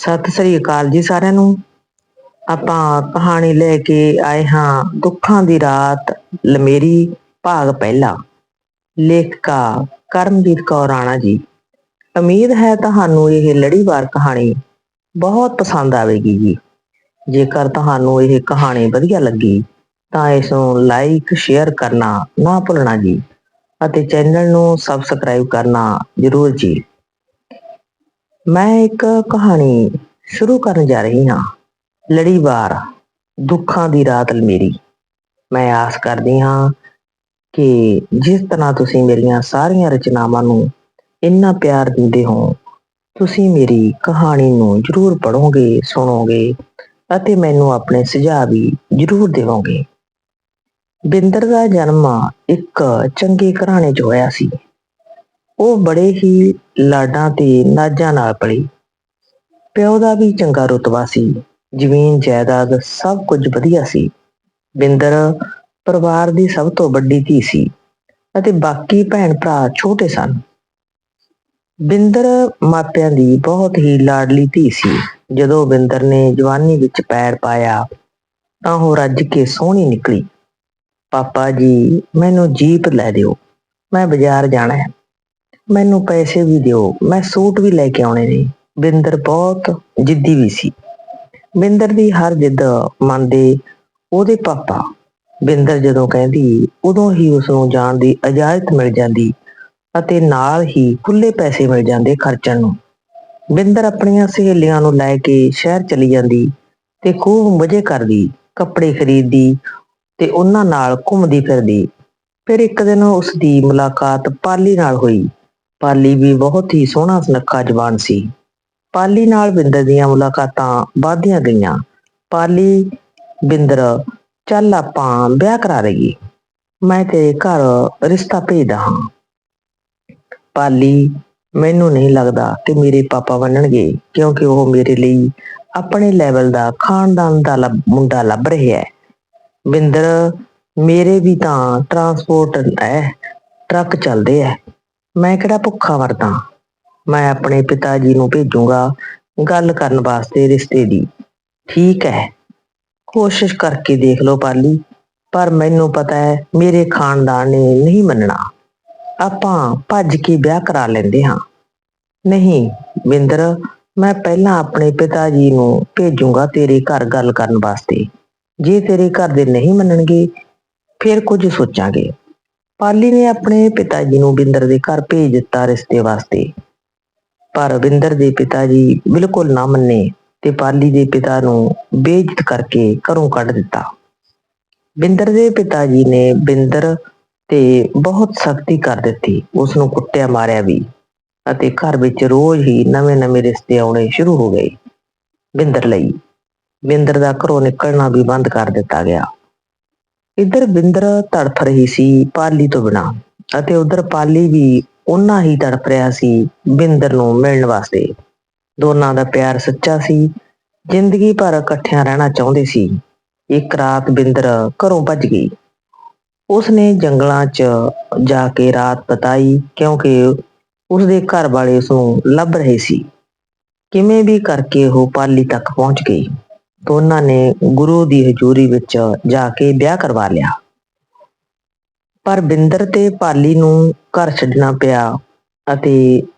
ਸਤਿ ਸ੍ਰੀ ਅਕਾਲ ਜੀ ਸਾਰਿਆਂ ਨੂੰ। ਆਪਾਂ ਕਹਾਣੀ ਲੈ ਕੇ ਆਏ ਹਾਂ ਦੁੱਖਾਂ ਦੀ ਰਾਤ, ਲਮੇਰੀ ਭਾਗ ਪਹਿਲਾ। ਲੇਖਕਾ ਕਰਮਜੀਤ ਕੌਰ ਰਾਣਾ ਜੀ, ਉਮੀਦ ਹੈ ਤੁਹਾਨੂੰ ਇਹ ਲੜੀਵਾਰ ਕਹਾਣੀ ਬਹੁਤ ਪਸੰਦ ਆਵੇਗੀ ਜੀ। ਜੇਕਰ ਤੁਹਾਨੂੰ ਇਹ ਕਹਾਣੀ ਵਧੀਆ ਲੱਗੀ, ਤਾਂ ਇਸ ਨੂੰ ਲਾਈਕ ਸ਼ੇਅਰ ਕਰਨਾ ਨਾ ਭੁੱਲਣਾ ਜੀ। ਅਤੇ ਚੈਨਲ ਨੂੰ ਸਬਸਕ੍ਰਾਈਬ ਕਰਨਾ ਜ਼ਰੂਰ ਜੀ। ਮੈਂ ਇੱਕ ਕਹਾਣੀ ਸ਼ੁਰੂ ਕਰਨ ਜਾ ਰਹੀ ਹਾਂ। ਲੜੀਵਾਰ ਦੁੱਖਾਂ ਦੀ ਰਾਤ ਮੇਰੀ ਮੈਂ ਆਸ ਕਰਦੀ ਹਾਂ ਕਿ ਜਿਸ ਤਰ੍ਹਾਂ ਤੁਸੀਂ ਮੇਰੀਆਂ ਸਾਰੀਆਂ ਰਚਨਾਵਾਂ ਨੂੰ ਇੰਨਾ ਪਿਆਰ ਦਿੰਦੇ ਹੋ, ਤੁਸੀਂ ਮੇਰੀ ਕਹਾਣੀ ਨੂੰ ਜ਼ਰੂਰ ਪੜ੍ਹੋਗੇ, ਸੁਣੋਗੇ ਅਤੇ ਮੈਨੂੰ ਆਪਣੇ ਸੁਝਾਅ ਵੀ ਜ਼ਰੂਰ ਦੇਵੋਗੇ। ਬਿੰਦਰ ਦਾ ਜਨਮ ਇੱਕ ਚੰਗੇ ਘਰਾਣੇ 'ਚ ਹੋਇਆ ਸੀ। ਉਹ ਬੜੇ ਹੀ ਲਾਡਾਂ ਤੇ ਨਾਜਾਂ ਨਾਲ ਪਲੀ। ਪਿਓ ਦਾ ਵੀ ਚੰਗਾ ਰੁਤਬਾ ਸੀ। ਜ਼ਮੀਨ, ਜਾਇਦਾਦ ਸਭ ਕੁਝ ਵਧੀਆ ਸੀ। ਬਿੰਦਰ ਪਰਿਵਾਰ ਦੀ ਸਭ ਤੋਂ ਵੱਡੀ ਧੀ ਸੀ ਅਤੇ ਬਾਕੀ ਭੈਣ ਭਰਾ ਛੋਟੇ ਸਨ। ਬਿੰਦਰ ਮਾਪਿਆਂ ਦੀ ਬਹੁਤ ਹੀ ਲਾਡਲੀ ਧੀ ਸੀ। ਜਦੋਂ ਬਿੰਦਰ ਨੇ ਜਵਾਨੀ ਵਿੱਚ ਪੈਰ ਪਾਇਆ ਤਾਂ ਉਹ ਰੱਜ ਕੇ ਸੋਹਣੀ ਨਿਕਲੀ। ਪਾਪਾ ਜੀ, ਮੈਨੂੰ ਜੀਪ ਲੈ ਦਿਓ। ਮੈਂ ਬਾਜ਼ਾਰ ਜਾਣਾ ਹੈ। ਮੈਨੂੰ ਪੈਸੇ ਵੀ ਦਿਓ। ਮੈਂ ਸੂਟ ਵੀ ਲੈ ਕੇ ਆਉਣੇ ਨੇ। ਬਿੰਦਰ ਬਹੁਤ ਜਿੱਦੀ ਵੀ ਸੀ। ਬਿੰਦਰ ਦੀ ਹਰ ਜਿੱਦ ਮੰਨਦੇ ਉਹਦੇ ਪਾਪਾ। ਬਿੰਦਰ ਜਦੋਂ ਕਹਿੰਦੀ, ਉਦੋਂ ਹੀ ਉਸ ਨੂੰ ਜਾਣ ਦੀ ਇਜਾਜ਼ਤ ਮਿਲ ਜਾਂਦੀ ਅਤੇ ਨਾਲ ਹੀ ਖੁੱਲੇ ਪੈਸੇ ਮਿਲ ਜਾਂਦੇ ਖਰਚਣ ਨੂੰ। ਬਿੰਦਰ ਆਪਣੀਆਂ ਸਹੇਲੀਆਂ ਨੂੰ ਲੈ ਕੇ ਸ਼ਹਿਰ ਚਲੀ ਜਾਂਦੀ ਤੇ ਖੂਬ ਮਜ਼ੇ ਕਰਦੀ, ਕੱਪੜੇ ਖਰੀਦਦੀ ਤੇ ਉਹਨਾਂ ਨਾਲ ਘੁੰਮਦੀ ਫਿਰਦੀ। ਫਿਰ ਇੱਕ ਦਿਨ ਉਸ ਦੀ ਮੁਲਾਕਾਤ ਪਾਲੀ ਨਾਲ ਹੋਈ। ਪਾਲੀ ਵੀ ਬਹੁਤ ਹੀ ਸੋਹਣਾ ਸੁਨੱਖਾ ਜਵਾਨ ਸੀ। ਪਾਲੀ ਨਾਲ ਬਿੰਦਰ ਦੀਆਂ ਮੁਲਾਕਾਤਾਂ ਵਧਦੀਆਂ ਗਈਆਂ। ਪਾਲੀ, ਬਿੰਦਰ, ਚੱਲ ਆਪਾਂ ਵਿਆਹ ਕਰਾ ਲਈਏ। ਮੈਂ ਤੇਰੇ ਘਰ ਰਿਸ਼ਤਾ ਭੇਜਦਾ ਹਾਂ। ਪਾਲੀ, ਮੈਨੂੰ ਨਹੀਂ ਲੱਗਦਾ ਕਿ ਮੇਰੇ ਪਾਪਾ ਵੰਨਣਗੇ ਕਿਉਂਕਿ ਉਹ ਮੇਰੇ ਲਈ ਆਪਣੇ ਲੈਵਲ ਦਾ ਖਾਨਦਾਨ ਦਾ ਲੱਭ- ਮੁੰਡਾ ਲੱਭ ਰਿਹਾ ਹੈ। ਬਿੰਦਰ, ਮੇਰੇ ਵੀ ਤਾਂ ਟਰਾਂਸਪੋਰਟ ਹੈ ਟਰੱਕ ਚੱਲਦੇ ਐ ਮੈਂ ਕਿਹੜਾ ਭੁੱਖਾ ਵਰਤਾਂ ਮੈਂ ਆਪਣੇ ਪਿਤਾ ਜੀ ਨੂੰ ਭੇਜੂੰਗਾ ਗੱਲ ਕਰਨ ਵਾਸਤੇ ਰਿਸ਼ਤੇ ਦੀ। ਠੀਕ ਹੈ। ਕੋਸ਼ਿਸ਼ ਕਰਕੇ ਦੇਖ ਲਓ ਪਾਲੀ, ਪਰ ਮੈਨੂੰ ਪਤਾ ਹੈ ਮੇਰੇ ਖਾਨਦਾਨ ਨੇ ਨਹੀਂ ਮੰਨਣਾ। ਆਪਾਂ ਭੱਜ ਕੇ ਵਿਆਹ ਕਰਾ ਲੈਂਦੇ ਹਾਂ। ਨਹੀਂ, ਬਿੰਦਰ, ਮੈਂ ਪਹਿਲਾਂ ਆਪਣੇ ਪਿਤਾ ਜੀ ਨੂੰ ਭੇਜੂੰਗਾ ਤੇਰੇ ਘਰ ਗੱਲ ਕਰਨ ਵਾਸਤੇ। ਜੇ ਤੇਰੇ ਘਰ ਦੇ ਨਹੀਂ ਮੰਨਣਗੇ, ਫਿਰ ਕੁਝ ਸੋਚਾਂਗੇ। ਪਾਲੀ ਨੇ ਆਪਣੇ ਪਿਤਾ ਜੀ ਨੂੰ ਬਿੰਦਰ ਦੇ ਘਰ ਭੇਜ ਦਿੱਤਾ ਰਿਸ਼ਤੇ ਵਾਸਤੇ। ਪਰ ਬਿੰਦਰ ਦੇ ਪਿਤਾ ਜੀ ਬਿਲਕੁਲ ਨਾ ਮੰਨੇ ਤੇ ਪਾਲੀ ਦੇ ਪਿਤਾ ਨੂੰ ਬੇਇੱਜ਼ਤ ਕਰਕੇ ਘਰੋਂ ਕੱਢ ਦਿੱਤਾ। ਬਿੰਦਰ ਦੇ ਪਿਤਾ ਜੀ ਨੇ ਬਿੰਦਰ ਤੇ ਬਹੁਤ ਸਖਤੀ ਕਰ ਦਿੱਤੀ ਉਸ ਨੂੰ ਕੁੱਟਿਆ ਮਾਰਿਆ ਵੀ ਅਤੇ ਘਰ ਵਿੱਚ ਰੋਜ਼ ਹੀ ਨਵੇਂ-ਨਵੇਂ ਰਿਸ਼ਤੇ ਆਉਣੇ ਸ਼ੁਰੂ ਹੋ ਗਏ ਬਿੰਦਰ ਲਈ। ਬਿੰਦਰ ਦਾ ਘਰੋਂ ਨਿਕਲਣਾ ਵੀ ਬੰਦ ਕਰ ਦਿੱਤਾ ਗਿਆ। ਇੱਧਰ ਬਿੰਦਰ ਤੜਫ ਰਹੀ ਸੀ ਪਾਲੀ ਤੋਂ ਬਿਨਾ ਅਤੇ ਉਧਰ ਪਾਲੀ ਵੀ ਉਨਾ ਹੀ ਤੜਫ ਰਿਹਾ ਸੀ ਬਿੰਦਰ ਨੂੰ ਮਿਲਣ ਵਾਸਤੇ। ਦੋਨਾਂ ਦਾ ਪਿਆਰ ਸੱਚਾ ਸੀ, ਜ਼ਿੰਦਗੀ ਭਰ ਇਕੱਠਿਆਂ ਰਹਿਣਾ ਚਾਹੁੰਦੇ ਸੀ। ਇੱਕ ਰਾਤ ਬਿੰਦਰ ਘਰੋਂ ਭੱਜ ਗਈ। ਉਸਨੇ ਜੰਗਲਾਂ 'ਚ ਜਾ ਕੇ ਰਾਤ ਬਿਤਾਈ ਕਿਉਂਕਿ ਉਸਦੇ ਘਰ ਵਾਲੇ ਉਸ ਨੂੰ ਲੱਭ ਰਹੇ ਸੀ। ਕਿਵੇਂ ਵੀ ਕਰਕੇ ਉਹ ਪਾਲੀ ਤੱਕ ਪਹੁੰਚ ਗਈ। ਉਹਨਾਂ ਨੇ ਗੁਰੂ ਦੀ ਹਜ਼ੂਰੀ ਵਿੱਚ ਜਾ ਕੇ ਵਿਆਹ ਕਰਵਾ ਲਿਆ। ਪਰ ਬਿੰਦਰ ਤੇ ਪਾਲੀ ਨੂੰ ਘਰ ਛੱਡਣਾ ਪਿਆ ਅਤੇ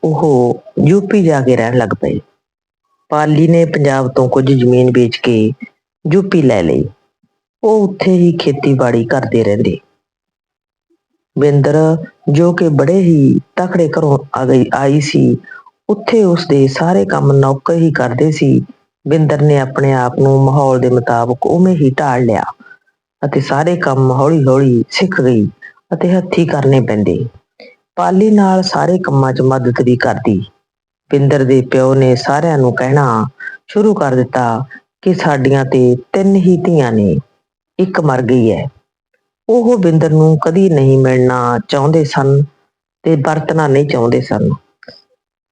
ਉਹ ਯੂਪੀ ਜਾ ਕੇ ਰਹਿਣ ਲੱਗ ਪਏ। ਪਾਲੀ ਨੇ ਪੰਜਾਬ ਤੋਂ ਕੁਝ ਜ਼ਮੀਨ ਵੇਚ ਕੇ ਯੂਪੀ ਲੈ ਲਈ। ਉਹ ਉੱਥੇ ਹੀ ਖੇਤੀਬਾੜੀ ਕਰਦੇ ਰਹਿੰਦੇ। ਬਿੰਦਰ ਜੋ ਕਿ ਬੜੇ ਹੀ ਤਕੜੇ ਘਰੋਂ ਆ ਗਈ, ਆਈ ਸੀ, ਉੱਥੇ ਉਸਦੇ ਸਾਰੇ ਕੰਮ ਨੌਕਰ ਹੀ ਕਰਦੇ ਸੀ। ਬਿੰਦਰ ਨੇ ਆਪਣੇ ਆਪ ਨੂੰ ਮਾਹੌਲ ਦੇ ਮੁਤਾਬਕ ਉਵੇਂ ਹੀ ਢਾਲ ਲਿਆ ਅਤੇ ਸਾਰੇ ਕੰਮ ਹੌਲੀ-ਹੌਲੀ ਸਿੱਖ ਗਈ ਅਤੇ ਹੱਥੀ ਕਰਨੇ ਪੈਂਦੇ। ਪਾਲੀ ਨਾਲ ਸਾਰੇ ਕੰਮਾਂ 'ਚ ਮਦਦ ਵੀ ਕਰਦੀ। ਬਿੰਦਰ ਦੇ ਪਿਓ ਨੇ ਸਾਰਿਆਂ ਨੂੰ ਕਹਿਣਾ ਸ਼ੁਰੂ ਕਰ ਦਿੱਤਾ ਕਿ ਸਾਡੀਆਂ ਤੇ ਤਿੰਨ ਹੀ ਧੀਆਂ ਨੇ, ਇੱਕ ਮਰ ਗਈ ਹੈ। ਉਹ ਬਿੰਦਰ ਨੂੰ ਕਦੀ ਨਹੀਂ ਮਿਲਣਾ ਚਾਹੁੰਦੇ ਸਨ ਤੇ ਵਰਤਣਾ ਨਹੀਂ ਚਾਹੁੰਦੇ ਸਨ।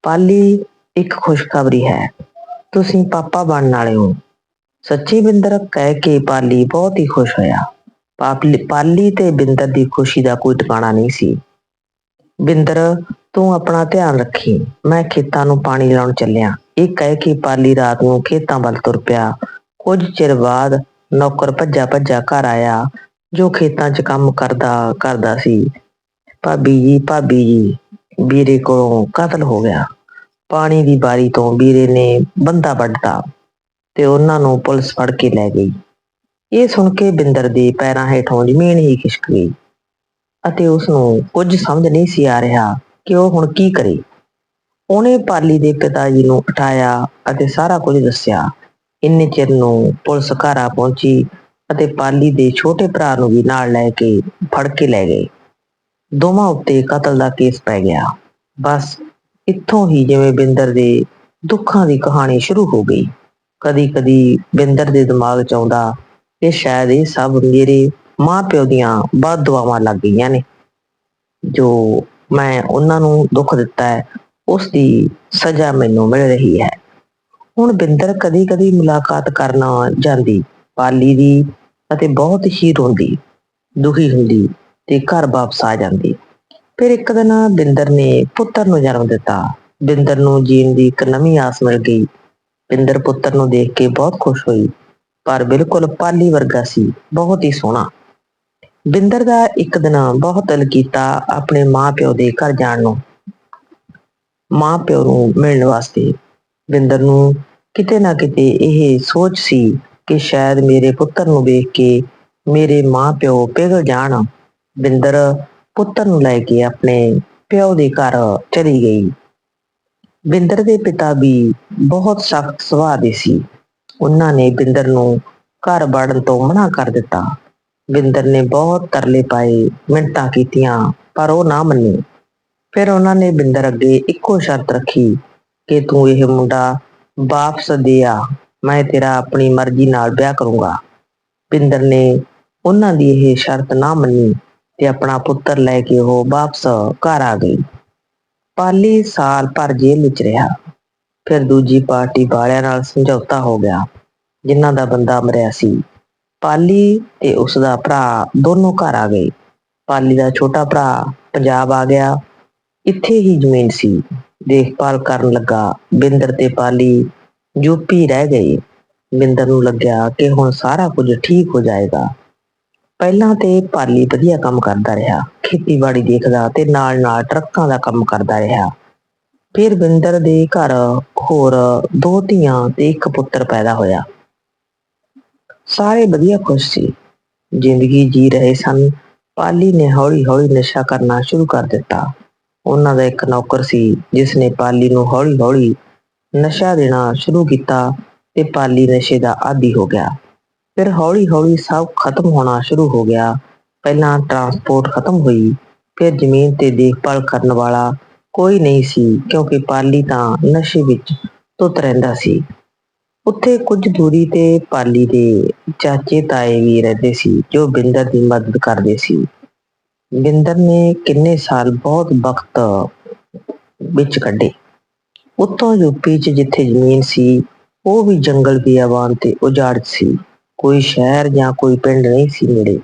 ਪਾਲੀ ਇੱਕ ਖੁਸ਼ਖਬਰੀ ਹੈ। ਤੁਸੀਂ ਪਾਪਾ ਬਣਨ ਵਾਲੇ ਹੋ। ਸੱਚੀ ਬਿੰਦਰ ਕਹਿ ਕੇ ਪਾਲੀ ਬਹੁਤ ਹੀ ਖੁਸ਼ ਹੋਇਆ। ਪਾਪਲੀ- ਪਾਲੀ ਤੇ ਬਿੰਦਰ ਦੀ ਖੁਸ਼ੀ ਦਾ ਕੋਈ ਟਿਕਾਣਾ ਨਹੀਂ ਸੀ। ਬਿੰਦਰ, ਤੂੰ ਆਪਣਾ ਧਿਆਨ ਰੱਖੀ। ਮੈਂ ਖੇਤਾਂ ਨੂੰ ਪਾਣੀ ਲਾਉਣ ਚੱਲਿਆ। ਇਹ ਕਹਿ ਕੇ ਪਾਲੀ ਰਾਤ ਨੂੰ ਖੇਤਾਂ ਵੱਲ ਤੁਰ ਪਿਆ। ਕੁਝ ਚਿਰ ਬਾਅਦ ਨੌਕਰ ਭੱਜਾ ਭੱਜਾ ਘਰ ਆਇਆ, ਜੋ ਖੇਤਾਂ 'ਚ ਕੰਮ ਕਰਦਾ ਕਰਦਾ ਸੀ। ਭਾਬੀ ਜੀ ਭਾਬੀ ਜੀ, ਵੀਰੇ ਕੋਲੋਂ ਕਤਲ ਹੋ ਗਿਆ। ਪਾਣੀ ਦੀ ਬਾਰੀ ਤੋਂ ਵੀਰੇ ਨੇ ਬੰਦਾ ਵੱਢਤਾ ਤੇ ਉਹਨਾਂ ਨੂੰ ਪੁਲਿਸ ਫੜ ਕੇ ਲੈ ਗਈ। ਇਹ ਸੁਣ ਕੇ ਬਿੰਦਰ ਦੇ ਪੈਰਾਂ ਹੇਠੋਂ ਜ਼ਮੀਨ ਹੀ ਖਿਸਕ ਗਈ ਅਤੇ ਉਸ ਨੂੰ ਕੁਝ ਸਮਝ ਨਹੀਂ ਸੀ ਆ ਰਿਹਾ ਕਿ ਉਹ ਹੁਣ ਕੀ ਕਰੇ। ਉਹਨੇ ਪਾਲੀ ਦੇ ਪਿਤਾ ਜੀ ਨੂੰ ਉਠਾਇਆ ਅਤੇ ਸਾਰਾ ਕੁਝ ਦੱਸਿਆ। ਇੰਨੇ ਚਿਰ ਨੂੰ ਪੁਲਿਸ ਘਰ ਪਹੁੰਚੀ ਅਤੇ ਪਾਲੀ ਦੇ ਛੋਟੇ ਭਰਾ ਨੂੰ ਵੀ ਨਾਲ ਲੈ ਕੇ ਫੜ ਕੇ ਲੈ ਗਏ। ਦੋਵਾਂ ਉੱਤੇ ਕਤਲ ਦਾ ਕੇਸ ਪੈ ਗਿਆ। ਬਸ ਇੱਥੋਂ ਹੀ ਜਿਵੇਂ ਬਿੰਦਰ ਦੇ ਦੁੱਖਾਂ ਦੀ ਕਹਾਣੀ ਸ਼ੁਰੂ ਹੋ ਗਈ। ਕਦੀ ਕਦੀ ਬਿੰਦਰ ਦੇ ਦਿਮਾਗ 'ਚ ਆਉਂਦਾ ਕਿ ਸ਼ਾਇਦ ਇਹ ਸਭ ਮੇਰੇ ਮਾਂ-ਪਿਓ ਦੀਆਂ ਬਦਦੁਆਵਾਂ ਲੱਗ ਗਈਆਂ ਨੇ। ਜੋ ਮੈਂ ਉਹਨਾਂ ਨੂੰ ਦੁੱਖ ਦਿੱਤਾ ਹੈ, ਉਸ ਦੀ ਸਜ਼ਾ ਮੈਨੂੰ ਮਿਲ ਰਹੀ ਹੈ। ਹੁਣ ਬਿੰਦਰ ਕਦੀ-ਕਦੀ ਮੁਲਾਕਾਤ ਕਰਨਾ ਜਾਂਦੀ, ਪਾਲੀ ਦੀ ਅਤੇ ਬਹੁਤ ਹੀ ਰੋਂਦੀ, ਦੁਖੀ ਹੁੰਦੀ ਤੇ ਘਰ ਵਾਪਸ ਆ ਜਾਂਦੀ। ਫਿਰ ਇੱਕ ਦਿਨ ਬਿੰਦਰ ਨੇ ਪੁੱਤਰ ਨੂੰ ਜਨਮ ਦਿੱਤਾ। ਬਿੰਦਰ ਨੂੰ ਜੀਣ ਦੀ ਇੱਕ ਨਵੀਂ ਆਸ ਮਿਲ ਗਈ। ਬਿੰਦਰ ਪੁੱਤਰ ਨੂੰ ਦੇਖ ਕੇ ਬਹੁਤ ਖੁਸ਼ ਹੋਈ, ਪਰ ਬਿਲਕੁਲ ਪਾਲੀ ਵਰਗਾ ਸੀ, ਬਹੁਤ ਹੀ ਸੋਹਣਾ। ਬਿੰਦਰ ਦਾ ਇੱਕ ਦਿਨ ਬਹੁਤ ਦਿਲ ਕੀਤਾ ਆਪਣੇ ਮਾਂ-ਪਿਓ ਦੇ ਘਰ ਜਾਣ ਨੂੰ। ਮਾਂ-ਪਿਓ ਨੂੰ ਮਿਲਣ ਵਾਸਤੇ ਬਿੰਦਰ ਨੂੰ ਕਿਤੇ ਨਾ ਕਿਤੇ ਇਹ ਸੋਚ ਸੀ ਕਿ ਸ਼ਾਇਦ ਮੇਰੇ ਪੁੱਤਰ ਨੂੰ ਵੇਖ ਕੇ ਮੇਰੇ ਮਾਂ-ਪਿਓ ਪਿਘਲ ਜਾਣ। ਬਿੰਦਰ ਪੁੱਤਰ ਨੂੰ ਲੈ ਕੇ ਆਪਣੇ ਪਿਓ ਦੇ ਘਰ ਚਲੀ ਗਈ। ਬਿੰਦਰ ਦੇ ਪਿਤਾ ਵੀ ਬਹੁਤ ਸਖਤ ਸੁਭਾਅ ਦੇ ਸੀ। ਉਹਨਾਂ ਨੇ ਬਿੰਦਰ ਨੂੰ ਘਰ ਵੜਨ ਤੋਂ ਮਨਾ ਕਰ ਦਿੱਤਾ। ਬਿੰਦਰ ਨੇ ਬਹੁਤ ਤਰਲੇ ਪਾਏ ਮਿੰਟਾਂ ਕੀਤੀਆਂ, ਪਰ ਉਹ ਨਾ ਮੰਨੀ। ਫਿਰ ਉਹਨਾਂ ਨੇ ਬਿੰਦਰ ਅੱਗੇ ਇੱਕੋ ਸ਼ਰਤ ਰੱਖੀ ਕਿ ਤੂੰ ਇਹ ਮੁੰਡਾ ਵਾਪਸ ਦੇ ਆ, ਮੈਂ ਤੇਰਾ ਆਪਣੀ ਮਰਜ਼ੀ ਨਾਲ ਵਿਆਹ ਕਰੂੰਗਾ। ਬਿੰਦਰ ਨੇ ਉਹਨਾਂ ਦੀ ਇਹ ਸ਼ਰਤ ਨਾ ਮੰਨੀ। ਤੇ ਆਪਣਾ ਪੁੱਤਰ ਲੈ ਕੇ ਉਹ ਵਾਪਸ ਘਰ ਆ ਗਈ। ਪਾਲੀ ਸਾਲ ਭਰ ਜੇਲ੍ਹ ਵਿੱਚ ਰਿਹਾ। ਫਿਰ ਦੂਜੀ ਪਾਰਟੀ ਵਾਲਿਆਂ ਨਾਲ ਸਮਝੌਤਾ ਹੋ ਗਿਆ, ਜਿਨ੍ਹਾਂ ਦਾ ਬੰਦਾ ਮਰਿਆ ਸੀ। ਪਾਲੀ ਤੇ ਉਸ ਦਾ ਭਰਾ ਦੋਨੋਂ ਘਰ ਆ ਗਏ। ਪਾਲੀ ਦਾ ਛੋਟਾ ਭਰਾ ਪੰਜਾਬ ਆ ਗਿਆ। ਇੱਥੇ ਹੀ ਜ਼ਮੀਨ ਸੀ। ਦੇਖਭਾਲ ਕਰਨ ਲੱਗਾ, ਬਿੰਦਰ ਤੇ ਪਾਲੀ ਯੂਪੀ ਰਹਿ ਗਏ। ਬਿੰਦਰ ਨੂੰ ਲੱਗਿਆ ਕਿ ਹੁਣ ਸਾਰਾ ਕੁਝ ਠੀਕ ਹੋ ਜਾਏਗਾ। ਪਹਿਲਾਂ ਤੇ ਪਾਲੀ ਵਧੀਆ ਕੰਮ ਕਰਦਾ ਰਿਹਾ, ਖੇਤੀਬਾੜੀ ਦੇਖਦਾ ਤੇ ਨਾਲ-ਨਾਲ ਟਰੱਕਾਂ ਦਾ ਕੰਮ ਕਰਦਾ ਰਿਹਾ। ਫਿਰ ਬਿੰਦਰ ਦੇ ਘਰ ਹੋਰ ਦੋ ਧੀਆਂ ਤੇ ਇੱਕ ਪੁੱਤਰ ਪੈਦਾ ਹੋਇਆ। ਸਾਰੇ ਵਧੀਆ ਖੁਸ਼ ਸੀ। ਜ਼ਿੰਦਗੀ ਜੀ ਰਹੇ ਸਨ। ਪਾਲੀ ਨੇ ਹੌਲੀ-ਹੌਲੀ ਨਸ਼ਾ ਕਰਨਾ ਸ਼ੁਰੂ ਕਰ ਦਿੱਤਾ। ਉਹਨਾਂ ਦਾ ਇੱਕ ਨੌਕਰ ਸੀ, ਜਿਸ ਨੇ ਪਾਲੀ ਨੂੰ ਹੌਲੀ-ਹੌਲੀ ਨਸ਼ਾ ਦੇਣਾ ਸ਼ੁਰੂ ਕੀਤਾ ਤੇ ਪਾਲੀ ਨਸ਼ੇ ਦਾ ਆਦੀ ਹੋ ਗਿਆ। ਫਿਰ ਹੌਲੀ-ਹੌਲੀ ਸਭ ਖਤਮ ਹੋਣਾ ਸ਼ੁਰੂ ਹੋ ਗਿਆ। ਪਹਿਲਾਂ ਟਰਾਂਸਪੋਰਟ ਖਤਮ ਹੋਈ, ਫਿਰ ਜ਼ਮੀਨ ਤੇ ਦੇਖਭਾਲ ਕਰਨ ਵਾਲਾ ਕੋਈ ਨਹੀਂ ਸੀ, ਕਿਉਂਕਿ ਪਾਲੀ ਤਾਂ ਨਸ਼ੇ ਵਿੱਚ ਧੁੱਤ ਰਹਿੰਦਾ ਸੀ। ਉੱਥੇ ਕੁਝ ਦੂਰੀ ਤੇ ਪਾਲੀ ਦੇ ਚਾਚੇ ਤਾਏ ਵੀ ਰਹਿੰਦੇ ਸੀ, ਜੋ ਬਿੰਦਰ ਦੀ ਮਦਦ ਕਰਦੇ ਸੀ। ਬਿੰਦਰ ਨੇ ਕਿੰਨੇ ਸਾਲ ਬਹੁਤ ਵਕਤ ਵਿੱਚ ਕੱਢੇ। ਉੱਤੋਂ ਯੂਪੀ 'ਚ ਜਿੱਥੇ ਜ਼ਮੀਨ ਸੀ, ਉਹ ਵੀ ਜੰਗਲ ਬਿਆਬਾਨ ਤੇ ਉਜਾੜ ਸੀ। ਕੋਈ ਸ਼ਹਿਰ ਜਾਂ ਕੋਈ ਪਿੰਡ ਨਹੀਂ ਸੀ ਨੇੜੇ।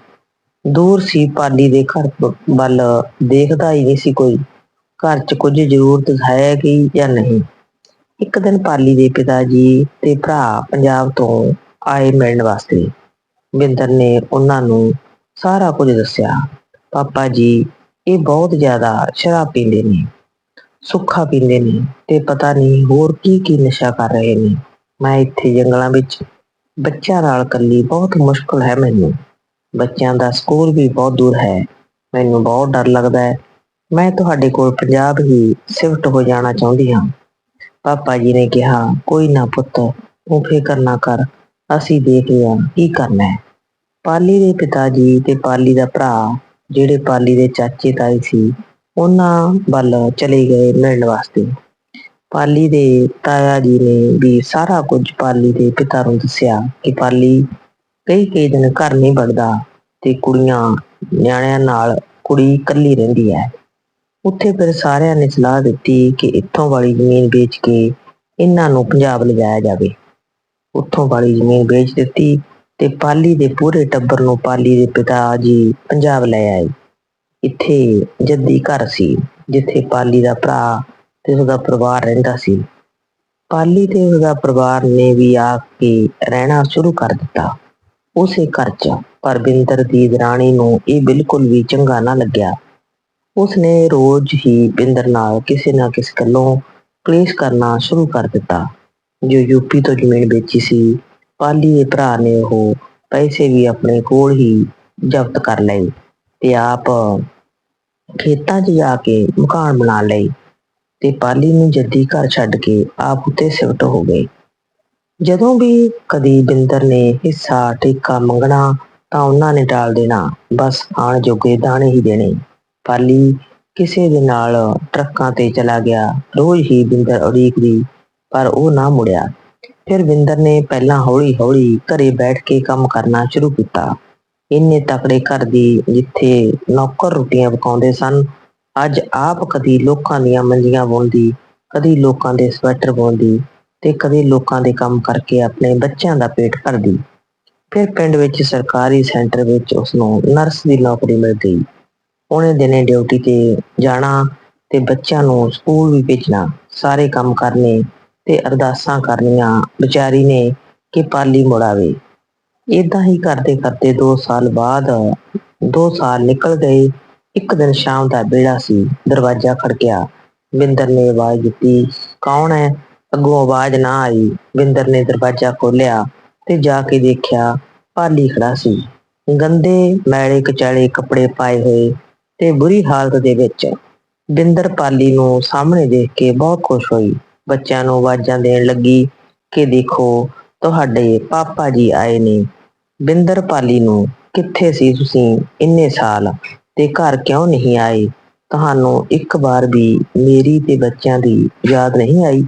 ਦੂਰ ਸੀ ਪਾਲੀ ਦੇ ਘਰ ਵੱਲ ਦੇਖਦਾ ਹੀ ਨਹੀਂ ਸੀ ਕੋਈ। ਘਰ 'ਚ ਕੁਝ ਜ਼ਰੂਰਤ ਹੈ ਕਿ ਜਾਂ ਨਹੀਂ। ਇੱਕ ਦਿਨ ਪਾਲੀ ਦੇ ਪਿਤਾ ਜੀ ਤੇ ਭਰਾ ਪੰਜਾਬ ਤੋਂ ਆਏ ਮਿਲਣ ਵਾਸਤੇ। ਬਿੰਦਰ ਨੇ ਉਹਨਾਂ ਨੂੰ ਸਾਰਾ ਕੁਝ ਦੱਸਿਆ। ਪਾਪਾ ਜੀ, ਇਹ ਬਹੁਤ ਜ਼ਿਆਦਾ ਸ਼ਰਾਬ ਪੀਂਦੇ ਨੇ, ਸੁੱਖਾ ਪੀਂਦੇ ਨੇ ਤੇ ਪਤਾ ਨਹੀਂ ਹੋਰ ਕੀ ਕੀ ਨਸ਼ਾ ਕਰ ਰਹੇ ਨੇ। ਮੈਂ ਇੱਥੇ ਜੰਗਲਾਂ ਵਿੱਚ ਬੱਚਿਆਂ ਨਾਲ ਇਕੱਲੀ ਬਹੁਤ ਮੁਸ਼ਕਲ ਹੈ ਮੈਨੂੰ। ਬੱਚਿਆਂ ਦਾ ਸਕੂਲ ਵੀ ਬਹੁਤ ਦੂਰ ਹੈ। ਮੈਨੂੰ ਬਹੁਤ ਡਰ ਲੱਗਦਾ ਹੈ। ਮੈਂ ਤੁਹਾਡੇ ਕੋਲ ਪੰਜਾਬ ਹੀ ਸ਼ਿਫਟ ਹੋ ਜਾਣਾ ਚਾਹੁੰਦੀ ਹਾਂ। ਪਾਪਾ ਜੀ ਨੇ ਕਿਹਾ, ਕੋਈ ਨਾ ਪੁੱਤ, ਤੂੰ ਫਿਕਰ ਨਾ ਕਰ। ਅਸੀਂ ਦੇਖਦੇ ਹਾਂ ਕੀ ਕਰਨਾ ਹੈ। ਪਾਲੀ ਦੇ ਪਿਤਾ ਜੀ ਤੇ ਪਾਲੀ ਦਾ ਭਰਾ, ਜਿਹੜੇ ਪਾਲੀ ਦੇ ਚਾਚੇ ਤਾਈ ਸੀ, ਉਹਨਾਂ ਵੱਲ ਚਲੇ ਗਏ ਮਿਲਣ ਵਾਸਤੇ। ਪਾਲੀ ਦੇ ਤਾਇਆ ਜੀ ਨੇ ਵੀ ਸਾਰਾ ਕੁਝ ਪਾਲੀ ਦੇ ਪਿਤਾ ਨੂੰ ਦੱਸਿਆ ਕਿ ਪਾਲੀ ਕਈ ਕਈ ਦਿਨ ਘਰ ਨਹੀਂ ਵੜਦਾ ਤੇ ਕੁੜੀਆਂ ਨਿਆਣਿਆਂ ਨਾਲ ਕੁੜੀ ਇਕੱਲੀ ਰਹਿੰਦੀ ਹੈ। ਉੱਥੇ ਫਿਰ ਸਾਰਿਆਂ ਨੇ ਸਲਾਹ ਦਿੱਤੀ ਕਿ ਇੱਥੋਂ ਵਾਲੀ ਜ਼ਮੀਨ ਵੇਚ ਕੇ ਇਹਨਾਂ ਨੂੰ ਪੰਜਾਬ ਲਿਜਾਇਆ ਜਾਵੇ। ਉੱਥੋਂ ਵਾਲੀ ਜ਼ਮੀਨ ਵੇਚ ਦਿੱਤੀ ਤੇ ਪਾਲੀ ਦੇ ਪੂਰੇ ਟੱਬਰ ਨੂੰ ਪਾਲੀ ਦੇ ਪਿਤਾ ਜੀ ਪੰਜਾਬ ਲੈ ਆਏ। ਇੱਥੇ ਜੱਦੀ ਘਰ ਸੀ, ਜਿੱਥੇ ਪਾਲੀ ਦਾ ਭਰਾ ਤੇ ਉਹਦਾ ਪਰਿਵਾਰ ਰਹਿੰਦਾ ਸੀ। ਪਾਲੀ ਤੇ ਉਹਦਾ ਪਰਿਵਾਰ ਨੇ ਵੀ ਆ ਕੇ ਰਹਿਣਾ ਸ਼ੁਰੂ ਕਰ ਦਿੱਤਾ। ਉਸੇ ਘਰ 'ਚ ਪਰ ਦੀ ਦਰਾਣੀ ਨੂੰ ਇਹ ਬਿਲਕੁਲ ਵੀ ਚੰਗਾ ਨਾ ਲੱਗਿਆ। ਉਸਨੇ ਰੋਜ਼ ਹੀ ਬਿੰਦਰ ਨਾਲ ਕਿਸੇ ਨਾ ਕਿਸੇ ਗੱਲੋਂ ਕਲੇਸ਼ ਕਰਨਾ ਸ਼ੁਰੂ ਕਰ ਦਿੱਤਾ। ਜੋ ਯੂਪੀ ਤੋਂ ਜ਼ਮੀਨ ਵੇਚੀ ਸੀ, ਪਾਲੀ ਦੇ ਭਰਾ ਨੇ ਉਹ ਪੈਸੇ ਵੀ ਆਪਣੇ ਕੋਲ ਹੀ ਜ਼ਬਤ ਕਰ ਲਏ ਤੇ ਆਪ ਖੇਤਾਂ 'ਚ ਜਾ ਕੇ ਮਕਾਨ ਬਣਾ ਲਏ। ਤੇ ਪਾਲੀ ਨੂੰ ਜੱਦੀ ਘਰ ਛੱਡ ਕੇ ਆਪ ਉੱਤੇ ਸਿਫਟ ਹੋ ਗਏ। ਜਦੋਂ ਵੀ ਕਦੀ ਬਿੰਦਰ ਨੇ ਹਿੱਸਾ ਠੇਕਾ ਮੰਗਣਾ ਤਾਂ ਉਹਨਾਂ ਨੇ ਟਾਲ ਦੇਣਾ, ਬਸ ਖਾਣ ਜੋਗੇ ਦਾਣੇ ਹੀ ਦੇਣੇ। ਪਾਲੀ ਕਿਸੇ ਦੇ ਨਾਲ ਟਰੱਕਾਂ ਤੇ ਚਲਾ ਗਿਆ, ਰੋਜ਼ ਹੀ ਬਿੰਦਰ ਉਡੀਕਦੀ ਪਰ ਉਹ ਨਾ ਮੁੜਿਆ। ਫਿਰ ਬਿੰਦਰ ਨੇ ਪਹਿਲਾਂ ਹੌਲੀ ਹੌਲੀ ਘਰੇ ਬੈਠ ਕੇ ਕੰਮ ਕਰਨਾ ਸ਼ੁਰੂ ਕੀਤਾ। ਇੰਨੇ ਤਕੜੇ ਘਰ ਦੀ ਜਿੱਥੇ ਨੌਕਰ ਰੋਟੀਆਂ ਪਕਾਉਂਦੇ ਸਨ ਅੱਜ ਆਪ ਕਦੀ ਲੋਕਾਂ ਦੀਆਂ ਮੰਜੀਆਂ ਬੁਣਦੀ ਕਦੀ ਲੋਕਾਂ ਦੇ ਸਵੈਟਰ ਬੁਣਦੀ ਤੇ ਕਦੇ ਲੋਕਾਂ ਦੇ ਕੰਮ ਕਰਕੇ ਆਪਣੇ ਬੱਚਿਆਂ ਦਾ ਪੇਟ ਭਰਦੀ। ਫਿਰ ਪਿੰਡ ਵਿੱਚ ਸਰਕਾਰੀ ਸੈਂਟਰ ਵਿੱਚ ਉਸ ਨੂੰ ਨਰਸ ਦੀ ਨੌਕਰੀ ਮਿਲ ਗਈ। ਉਹਨੇ ਦਿਨੇ ਡਿਊਟੀ ਤੇ ਜਾਣਾ ਤੇ ਬੱਚਿਆਂ ਨੂੰ ਸਕੂਲ ਵੀ ਭੇਜਣਾ, ਸਾਰੇ ਕੰਮ ਕਰਨੇ ਤੇ ਅਰਦਾਸਾਂ ਕਰਨੀਆਂ, ਵਿਚਾਰੀ ਨੇ ਕਿ ਪਾਲੀ ਮੁੜਾਵੇ ਇਦਾਂ ਹੀ ਕਰਦੇ ਕਰਦੇ 2 ਸਾਲ ਬਾਅਦ 2 ਸਾਲ ਨਿਕਲ ਗਏ ਇੱਕ ਦਿਨ ਸ਼ਾਮ ਦਾ ਵੇਲਾ ਸੀ, ਦਰਵਾਜ਼ਾ ਖੜਕਿਆ। ਬਿੰਦਰ ਨੇ ਆਵਾਜ਼ ਦਿੱਤੀ, ਕੌਣ ਹੈ ਅੱਗੋਂ ਆਵਾਜ਼ ਨਾ ਆਈ। ਬਿੰਦਰ ਨੇ ਦਰਵਾਜ਼ਾ ਖੋਲ੍ਹਿਆ ਤੇ ਜਾ ਕੇ ਦੇਖਿਆ ਪਾਲੀ ਖੜਾ ਸੀ। ਗੰਦੇ ਮੈਲੇ ਕਚਾਲੇ ਕੱਪੜੇ ਪਾਏ ਹੋਏ ਤੇ ਬੁਰੀ ਹਾਲਤ ਦੇ ਵਿੱਚ ਬਿੰਦਰ ਪਾਲੀ ਨੂੰ ਸਾਹਮਣੇ ਦੇਖ ਕੇ ਬਹੁਤ ਖੁਸ਼ ਹੋਈ। ਬੱਚਿਆਂ ਨੂੰ ਆਵਾਜ਼ਾਂ ਦੇਣ ਲੱਗੀ ਕਿ ਦੇਖੋ, ਤੁਹਾਡੇ ਪਾਪਾ ਜੀ ਆਏ ਨੇ। ਬਿੰਦਰ ਪਾਲੀ ਨੂੰ, ਕਿੱਥੇ ਸੀ ਤੁਸੀਂ ਇੰਨੇ ਸਾਲ? ਤੇ ਘਰ ਕਿਉਂ ਨਹੀਂ ਆਏ? ਤੁਹਾਨੂੰ ਇੱਕ ਵਾਰ ਵੀ ਮੇਰੀ ਤੇ ਬੱਚਿਆਂ ਦੀ ਯਾਦ ਨਹੀਂ ਆਈ?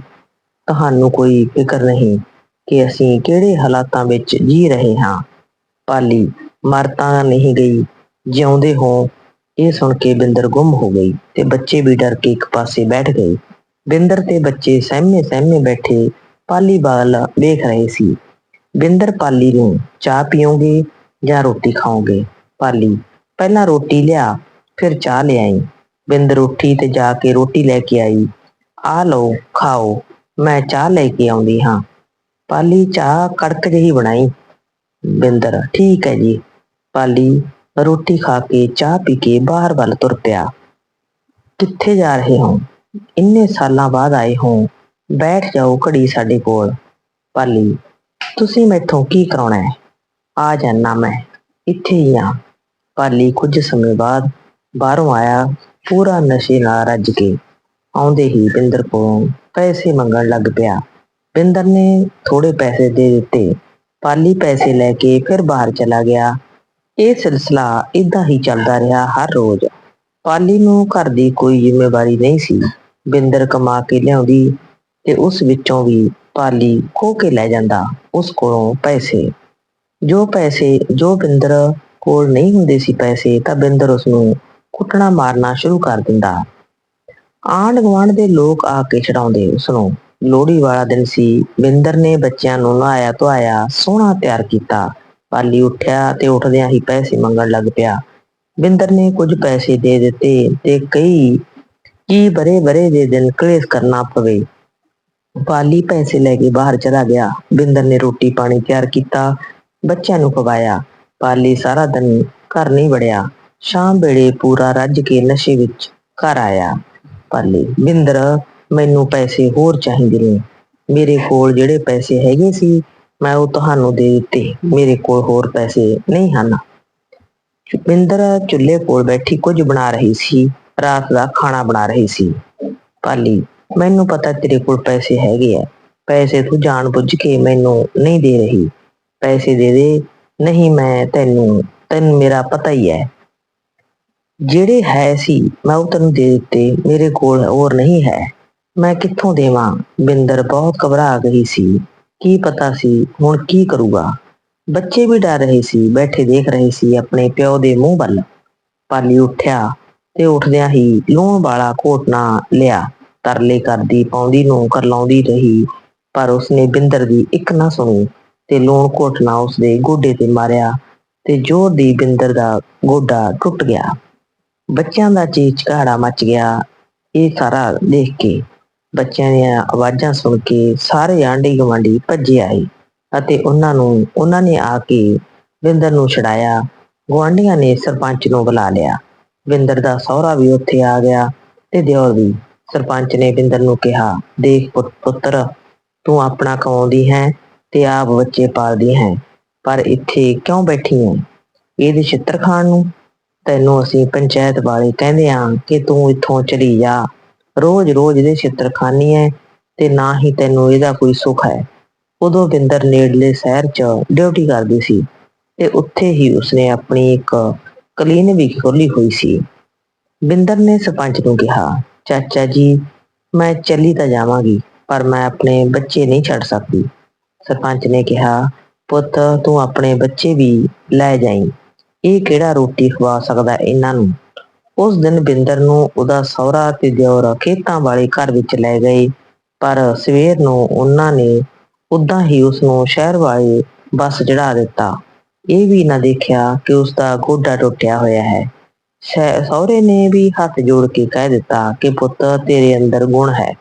ਤੁਹਾਨੂੰ ਕੋਈ ਫਿਕਰ ਨਹੀਂ ਕਿ ਅਸੀਂ ਕਿਹੜੇ ਹਾਲਾਤਾਂ ਵਿੱਚ ਜੀ ਰਹੇ ਹਾਂ? ਪਾਲੀ, ਮਰ ਤਾਂ ਨਹੀਂ ਗਈ। ਜਿਉਂਦੇ ਹੋ, ਇਹ ਸੁਣ ਕੇ ਬਿੰਦਰ ਗੁੰਮ ਹੋ ਗਈ ਤੇ ਬੱਚੇ ਵੀ ਡਰ ਕੇ ਇੱਕ ਪਾਸੇ ਬੈਠ ਗਏ। ਬਿੰਦਰ ਤੇ ਬੱਚੇ ਸਹਿਮੇ ਸਹਿਮੇ ਬੈਠੇ ਪਾਲੀ ਬਾਲ ਵੇਖ ਰਹੇ ਸੀ। ਬਿੰਦਰ ਪਾਲੀ ਨੂੰ ਚਾਹ ਪੀਓਗੇ ਜਾਂ ਰੋਟੀ ਖਾਓਗੇ? ਪਾਲੀ ਪਹਿਲਾਂ ਰੋਟੀ ਲਿਆ, ਫਿਰ ਚਾਹ ਲਿਆਈ ਬਿੰਦਰ ਉੱਠੀ ਤੇ ਜਾ ਕੇ ਰੋਟੀ ਲੈ ਕੇ ਆਈ। ਆ ਲਓ, ਖਾਓ, ਮੈਂ ਚਾਹ ਲੈ ਕੇ ਆਉਂਦੀ ਹਾਂ। ਪਾਲੀ ਚਾਹ ਕੜਕ ਜਿਹੀ ਬਣਾਈ। ਬਿੰਦਰ, ਠੀਕ ਹੈ ਜੀ। ਪਾਲੀ ਰੋਟੀ ਖਾ ਕੇ ਚਾਹ ਪੀ ਕੇ ਬਾਹਰ ਵੱਲ ਤੁਰ ਪਿਆ। ਕਿੱਥੇ ਜਾ ਰਹੇ ਹੋ? ਇੰਨੇ ਸਾਲਾਂ ਬਾਅਦ ਆਏ ਹੋ। ਬੈਠ ਜਾਓ ਘੜੀ ਸਾਡੇ ਕੋਲ। ਪਾਲੀ, ਤੁਸੀਂ ਮੈਥੋਂ ਕੀ ਕਰਾਉਣਾ ਹੈ? ਆ ਜਾਨਾ ਮੈਂ। ਇੱਥੇ ਹੀ ਆ ਪਾਲੀ ਕੁਝ ਸਮੇਂ ਬਾਅਦ ਬਾਹਰੋਂ ਆਇਆ, ਪੂਰਾ ਨਸ਼ੇ ਨਾਲ ਰੱਜ ਕੇ ਆਉਂਦੇ ਹੀ ਬਿੰਦਰ ਕੋਲੋਂ ਪੈਸੇ ਮੰਗਣ ਲੱਗ ਪਿਆ। ਬਿੰਦਰ ਨੇ ਥੋੜੇ ਪੈਸੇ ਦੇ ਦਿੱਤੇ। ਪਾਲੀ ਪੈਸੇ ਲੈ ਕੇ ਫਿਰ ਬਾਹਰ ਚਲਾ ਗਿਆ। ਇਹ ਸਿਲਸਿਲਾ ਇਦਾਂ ਹੀ ਚੱਲਦਾ ਰਿਹਾ ਹਰ ਰੋਜ਼। ਪਾਲੀ ਨੂੰ ਘਰ ਦੀ ਕੋਈ ਜ਼ਿੰਮੇਵਾਰੀ ਨਹੀਂ ਸੀ। ਬਿੰਦਰ ਕਮਾ ਕੇ ਲਿਆਉਂਦੀ ਤੇ ਉਸ ਵਿੱਚੋਂ ਵੀ ਪਾਲੀ ਖੋ ਕੇ ਲੈ ਜਾਂਦਾ, ਉਸ ਕੋਲੋਂ ਪੈਸੇ। ਜੋ ਪੈਸੇ ਜੋ ਬਿੰਦਰ ਕੋਲ ਨਹੀਂ ਹੁੰਦੇ ਸੀ ਪੈਸੇ ਤਾਂ ਬਿੰਦਰ ਉਸ ਨੂੰ ਕੁੱਟਣਾ ਮਾਰਨਾ ਸ਼ੁਰੂ ਕਰ ਦਿੰਦਾ। ਆਂਢ ਗੁਆਂਢ ਦੇ ਲੋਕ ਆ ਕੇ ਛਡਾਉਂਦੇ ਉਸ ਨੂੰ ਲੋਹੜੀ ਵਾਲਾ ਦਿਨ ਸੀ। ਬਿੰਦਰ ਨੇ ਬੱਚਿਆਂ ਨੂੰ ਨਹਾਇਆ ਧੁਆਇਆ ਸੋਹਣਾ ਤਿਆਰ ਕੀਤਾ। ਪਾਲੀ ਉੱਠਿਆ ਤੇ ਉੱਠਦਿਆਂ ਹੀ ਪੈਸੇ ਮੰਗਣ ਲੱਗ ਪਿਆ। ਬਿੰਦਰ ਨੇ ਕੁਝ ਪੈਸੇ ਦੇ ਦਿੱਤੇ ਤੇ ਕਈ ਕੀ ਬਰੇ ਬਰੇ ਦੇ ਦਿਨ ਕਲੇਸ਼ ਕਰਨਾ ਪਵੇ? ਪਾਲੀ ਪੈਸੇ ਲੈ ਕੇ ਬਾਹਰ ਚਲਾ ਗਿਆ। ਬਿੰਦਰ ਨੇ ਰੋਟੀ ਪਾਣੀ ਤਿਆਰ ਕੀਤਾ, ਬੱਚਿਆਂ ਨੂੰ ਖਵਾਇਆ। ਪਾਲੀ ਸਾਰਾ ਦਿਨ ਘਰ ਨਹੀਂ ਵੜਿਆ। ਸ਼ਾਮ ਵੇਲੇ ਪੂਰਾ ਰੱਜ ਕੇ ਨਸ਼ੇ ਵਿੱਚ ਘਰ ਆਇਆ। ਪਾਲੀ, ਬਿੰਦਰ, ਮੈਨੂੰ ਪੈਸੇ ਹੋਰ ਚਾਹੀਦੇ ਨੇ। ਮੇਰੇ ਕੋਲ ਜਿਹੜੇ ਪੈਸੇ ਹੈਗੇ ਸੀ, ਮੈਂ ਉਹ ਤੁਹਾਨੂੰ ਦੇ ਦਿੱਤੇ। ਮੇਰੇ ਕੋਲ ਹੋਰ ਪੈਸੇ ਨਹੀਂ ਹਨ। ਬਿੰਦਰ ਚੁੱਲ੍ਹੇ ਕੋਲ ਬੈਠੀ ਕੁਝ ਬਣਾ ਰਹੀ ਸੀ। ਰਾਤ ਦਾ ਖਾਣਾ ਬਣਾ ਰਹੀ ਸੀ। ਪਾਲੀ, ਮੈਨੂੰ ਪਤਾ ਤੇਰੇ ਕੋਲ ਪੈਸੇ ਹੈਗੇ ਆ। ਪੈਸੇ ਤੂੰ ਜਾਣ ਬੁੱਝ ਕੇ ਮੈਨੂੰ ਨਹੀਂ ਦੇ ਰਹੀ। ਪੈਸੇ ਦੇ ਦੇ ਨਹੀਂ, ਮੈਂ ਤੈਨੂੰ ਤੈਨੂੰ ਮੇਰਾ ਪਤਾ ਹੀ ਹੈ। ਜਿਹੜੇ ਹੈ ਸੀ, ਮੈਂ ਉਹ ਤੈਨੂੰ ਦੇ ਦਿੱਤੇ, ਮੇਰੇ ਕੋਲ ਹੋਰ ਨਹੀਂ ਹੈ। ਮੈਂ ਕਿੱਥੋਂ ਦੇਵਾਂ? ਬਿੰਦਰ ਬਹੁਤ ਘਬਰਾ ਗਈ ਸੀ। ਕੀ ਪਤਾ ਸੀ, ਹੁਣ ਕੀ ਕਰੂਗਾ? ਬੱਚੇ ਵੀ ਡਰ ਰਹੇ ਸੀ, ਬੈਠੇ ਦੇਖ ਰਹੇ ਸੀ ਆਪਣੇ ਪਿਓ ਦੇ ਮੂੰਹ ਵੱਲ। ਪਾਲੀ ਉੱਠਿਆ ਤੇ ਉੱਠਦਿਆਂ ਹੀ ਲੂਣ ਵਾਲਾ ਘੋਟਣਾ ਲਿਆ। ਤਰਲੇ ਕਰਦੀ, ਪਾਉਂਦੀ ਨੂੰ, ਕਰਲਾਉਂਦੀ ਰਹੀ, ਪਰ ਉਸਨੇ ਬਿੰਦਰ ਦੀ ਇੱਕ ਨਾ ਸੁਣੀ। ਤੇ ਲੂਣ ਘੋਟਣਾ ਉਸਦੇ ਗੋਡੇ ਤੇ ਮਾਰਿਆ ਤੇ ਜ਼ੋਰ ਦੀ ਬਿੰਦਰ ਦਾ ਗੋਡਾ ਟੁੱਟ ਗਿਆ। ਬੱਚਿਆਂ ਦਾ ਚੀਚਕਾੜਾ ਮਚ ਗਿਆ। ਇਹ ਸਾਰਾ ਦੇਖ ਕੇ ਬੱਚਿਆਂ ਦੀਆਂ ਆਵਾਜ਼ਾਂ ਸੁਣ ਕੇ ਸਾਰੇ ਆਂਢੀ ਗੁਆਂਢੀ ਭੱਜੇ ਆਏ ਅਤੇ ਉਹਨਾਂ ਨੂੰ, ਉਹਨਾਂ ਨੇ ਆ ਕੇ ਵਿੰਦਰ ਨੂੰ ਛਡਾਇਆ। ਗੁਆਂਢੀਆਂ ਨੇ ਸਰਪੰਚ ਨੂੰ ਬੁਲਾ ਲਿਆ। ਵਿੰਦਰ ਦਾ ਸਹੁਰਾ ਵੀ ਉੱਥੇ ਆ ਗਿਆ ਤੇ ਦਿਓਰ ਵੀ। ਸਰਪੰਚ ਨੇ ਵਿੰਦਰ ਨੂੰ ਕਿਹਾ, ਦੇਖ ਪੁੱਤਰ, ਤੂੰ ਆਪਣਾ ਕਮਾਉਂਦੀ ਹੈ ਤੇ ਆਪ ਬੱਚੇ ਪਾਲਦੀ ਹੈ। ਪਰ ਇੱਥੇ ਕਿਉਂ ਬੈਠੀ ਹੈ ਇਹਦੇ ਛਿੱਤਰ ਖਾਣ ਨੂੰ। ਤੈਨੂੰ ਅਸੀਂ ਪੰਚਾਇਤ ਵਾਲੇ ਕਹਿੰਦੇ ਆ ਕਿ ਤੂੰ ਇੱਥੋਂ ਚਲੀ ਜਾ। ਰੋਜ਼-ਰੋਜ਼ ਇਹਦੇ ਛਿੱਤਰ ਖਾਨੀ ਹੈ ਤੇ ਨਾ ਹੀ ਤੈਨੂੰ ਇਹਦਾ ਕੋਈ ਸੁੱਖ ਹੈ। ਉਦੋਂ ਬਿੰਦਰ ਨੇੜਲੇ ਸ਼ਹਿਰ 'ਚ ਡਿਊਟੀ ਕਰਦੀ ਸੀ ਤੇ ਉੱਥੇ ਹੀ ਉਸਨੇ ਆਪਣੀ ਇੱਕ ਕਲੀਨ ਵੀ ਖੋਲੀ ਹੋਈ ਸੀ। ਬਿੰਦਰ ਨੇ ਸਰਪੰਚ ਨੂੰ ਕਿਹਾ, ਚਾਚਾ ਜੀ, ਮੈਂ ਚੱਲੀ ਤਾਂ ਜਾਵਾਂਗੀ, ਪਰ ਮੈਂ ਆਪਣੇ ਬੱਚੇ ਨਹੀਂ ਛੱਡ ਸਕਦੀ। ਸਰਪੰਚ ਨੇ ਕਿਹਾ, ਪੁੱਤ, ਤੂੰ ਆਪਣੇ ਬੱਚੇ ਵੀ ਲੈ ਜਾਈਂ। ਇਹ ਕਿਹੜਾ ਰੋਟੀ ਖਵਾ ਸਕਦਾ ਇਹਨਾਂ ਨੂੰ? ਉਸ ਦਿਨ ਬਿੰਦਰ ਨੂੰ ਉਹਦਾ ਸਹੁਰਾ ਤੇ ਦਿਓਰ ਖੇਤਾਂ ਵਾਲੇ ਘਰ ਵਿੱਚ ਲੈ ਗਏ, ਪਰ ਸਵੇਰ ਨੂੰ ਉਹਨਾਂ ਨੇ ਉਦਾਂ ਹੀ ਉਸ ਨੂੰ ਸ਼ਹਿਰ ਵਾਲੇ ਬੱਸ ਚੜਾ ਦਿੱਤਾ। ਇਹ ਵੀ ਨਾ ਦੇਖਿਆ ਕਿ ਉਸ ਦਾ ਗੋਡਾ ਟੁੱਟਿਆ ਹੋਇਆ ਹੈ। ਸ਼ਹਿ- ਸਹੁਰੇ ਨੇ ਵੀ ਹੱਥ ਜੋੜ ਕੇ ਕਹਿ ਦਿੱਤਾ ਕਿ, ਪੁੱਤ, ਤੇਰੇ ਅੰਦਰ ਗੁਣ ਹੈ।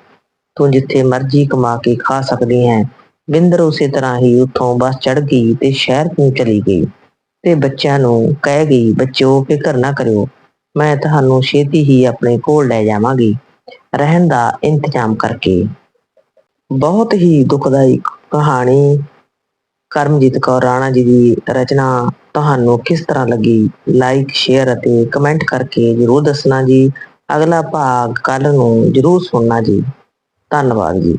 ਤੂੰ ਜਿੱਥੇ ਮਰਜ਼ੀ ਕਮਾ ਕੇ ਖਾ ਸਕਦੀ ਹੈ। ਵਿੰਦਰ ਉਸੇ ਤਰ੍ਹਾਂ ਹੀ ਉੱਥੋਂ ਬੱਸ ਚੜ ਗਈ ਤੇ ਸ਼ਹਿਰ ਨੂੰ ਚਲੀ ਗਈ ਤੇ ਬੱਚਿਆਂ ਨੂੰ ਕਹਿ ਗਈ, ਬੱਚਿਓ, ਫਿਕਰ ਨਾ ਕਰਿਓ, ਮੈਂ ਤੁਹਾਨੂੰ ਛੇਤੀ ਹੀ ਆਪਣੇ ਕੋਲ ਲੈ ਜਾਵਾਂਗੀ, ਰਹਿਣ ਦਾ ਇੰਤਜ਼ਾਮ ਕਰਕੇ। ਬਹੁਤ ਹੀ ਦੁਖਦਾਈ ਕਹਾਣੀ, ਕਰਮਜੀਤ ਕੌਰ ਰਾਣਾ ਜੀ ਦੀ ਰਚਨਾ ਤੁਹਾਨੂੰ ਕਿਸ ਤਰ੍ਹਾਂ ਲੱਗੀ? ਲਾਈਕ ਸ਼ੇਅਰ ਅਤੇ ਕਮੈਂਟ ਕਰਕੇ ਜਰੂਰ ਦੱਸਣਾ ਜੀ। ਅਗਲਾ ਭਾਗ ਕੱਲ ਨੂੰ ਜਰੂਰ ਸੁਣਨਾ ਜੀ। ਧੰਨਵਾਦ ਜੀ।